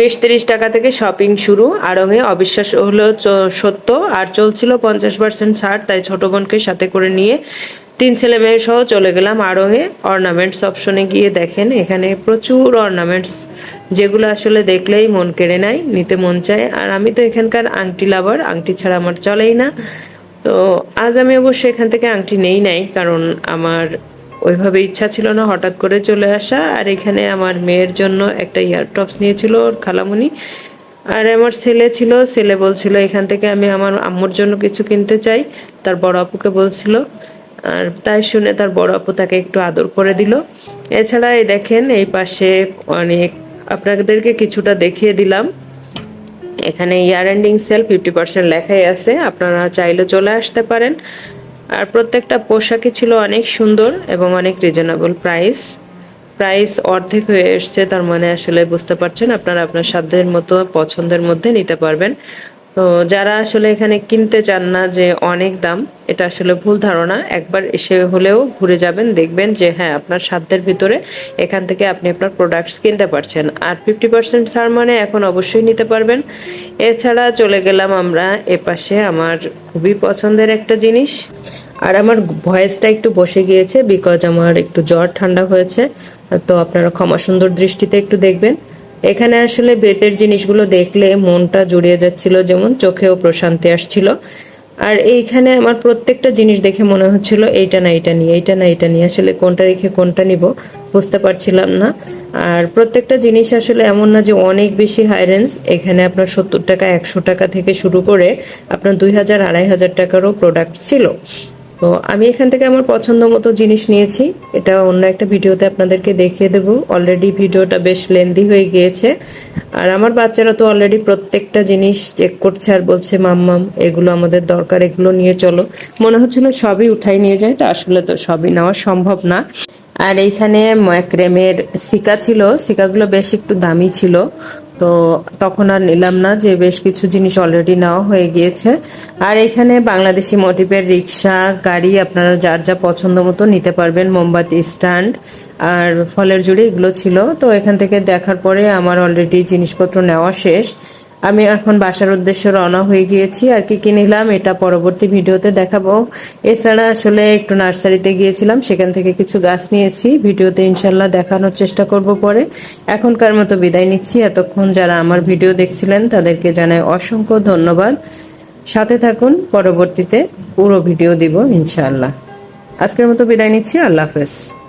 বিশ তিরিশ টাকা থেকে শপিং শুরু। আড়ংয়ে অবিশ্বাস হলো সত্য। আর চলছিল পঞ্চাশ পার্সেন্ট ছাড়, তাই ছোট বোনকে সাথে করে নিয়ে তিন ছেলে মেয়ে সহ চলে গেলাম আড়ংয়ে অর্নামেন্টস অপশনে গিয়ে দেখেন, এখানে প্রচুর অর্নামেন্টস, যেগুলো আসলে দেখলেই মন কেড়ে নেয়, নিতে মন চায়। আর আমি তো এখানকার আংটি লাভার, আংটি ছাড়া আমার চলেই না। তো আজ আমি অবশ্যই এখান থেকে আংটি নেই নাই, কারণ আমার ওইভাবে ইচ্ছা ছিল না, হঠাৎ করে চলে আসা। আর এখানে আমার মেয়ের জন্য একটা ইয়ার টপস নিয়েছিল ওর খালামুনি। আর আমার ছেলে ছিল, ছেলে বলছিল, এখান থেকে আমি আমার আম্মুর জন্য কিছু কিনতে চাই। তার বড় আপুকে বলছিল। আর তাই শুনে তার বড় আপু তাকে একটু আদর করে দিল। এছাড়া এই দেখেন, এই পাশে অনেক আপনাদেরকে কিছুটা দেখিয়ে দিলাম। এখানে year ending sale fifty percent লেখাই আছে, আপনারা চাইলে চলে আসতে পারেন। আর প্রত্যেকটা পোশাকই ছিল অনেক সুন্দর এবং অনেক রিজনেবল প্রাইস প্রাইস অর্ধেক হয়ে এসছে, তার মানে আসলে বুঝতে পারছেন আপনারা আপনার সাধ্যের মতো, পছন্দের মধ্যে নিতে পারবেন। তো যারা আসলে এখানে কিনতে চান না যে অনেক দাম এটা আসলে ভুল ধারণা। একবার এসে হলেও ঘুরে যাবেন, দেখবেন যে হ্যাঁ আপনার সাধ্যের ভিতরে এখান থেকে আপনি আপনার প্রোডাক্টস কিনতে পারছেন। আর ফিফটি পার্সেন্ট ছাড় মানে এখন অবশ্যই নিতে পারবেন। এছাড়া চলে গেলাম আমরা এপাশে আমার খুবই পছন্দের একটা জিনিস। আর আমার ভয়েসটা একটু বসে গিয়েছে বিকজ আমার একটু জ্বর ঠান্ডা হয়েছে। তো আপনারা ক্ষমা সুন্দর দৃষ্টিতে একটু দেখবেন। এখানে আসলে বেতের জিনিসগুলো দেখলে মনটা জুড়িয়ে যাচ্ছিল, যেমন চোখেও প্রশান্তি আসছিল। আর এইখানে আমার প্রত্যেকটা জিনিস দেখে মনে হচ্ছিল, এইটা না এটা নিয়ে, এইটা না এটা নিয়ে। আসলে কোনটা রেখে কোনটা নিব বুঝতে পারছিলাম না। আর প্রত্যেকটা জিনিস আসলে এমন না যে অনেক বেশি হাই রেঞ্জ এখানে আপনার সত্তর টাকা, একশো টাকা থেকে শুরু করে আপনার দুই হাজার, আড়াই হাজার টাকারও প্রোডাক্ট ছিল। তো আমি এখান থেকে আমার পছন্দ মতো জিনিস নিয়েছি। এটা অন্য একটা ভিডিওতে আপনাদেরকে দেখিয়ে দেবো। অলরেডি ভিডিওটা বেশ লেন্দি হয়ে গিয়েছে। আর আমার বাচ্চারা তো অলরেডি প্রত্যেকটা জিনিস চেক করছে আর বলছে মাম্মাম এগুলো আমাদের দরকার, এগুলো নিয়ে চলো। মনে হচ্ছিল সবই উঠাই নিয়ে যায়, তো আসলে তো সবই নেওয়া সম্ভব না। আর এইখানে ম্যাক্রেমের সিকা ছিল। সিকাগুলো বেশ একটু দামি ছিল। তো তখন আর নিলাম না যে বেশ কিছু জিনিস অলরেডি নেওয়া হয়ে গিয়েছে। আর এখানে বাংলাদেশি মোটিভের রিক্সা, গাড়ি আপনারা যার যা পছন্দ মতো নিতে পারবেন, মোমবাতি স্ট্যান্ড আর ফলের জুড়ি এগুলো ছিল। তো এখান থেকে দেখার পরে আমার অলরেডি জিনিসপত্র নেওয়া শেষ। আমি এখন বাসার উদ্দেশ্যে রওনা হয়ে গিয়েছি আর কি নিলাম এটা পরবর্তী ভিডিওতে দেখাবো। এছাড়া আসলে একটু নার্সারিতে গিয়েছিলাম, সেখান থেকে কিছু গাছ নিয়েছি। ভিডিওতে ইনশাল্লাহ দেখানোর চেষ্টা করব পরে। এখনকার মতো বিদায় নিচ্ছি। এতক্ষণ যারা আমার ভিডিও দেখছিলেন, তাদেরকে জানাই অসংখ্য ধন্যবাদ। সাথে থাকুন, পরবর্তীতে পুরো ভিডিও দিব ইনশাআল্লাহ আজকের মতো বিদায় নিচ্ছি। আল্লাহ হাফেজ।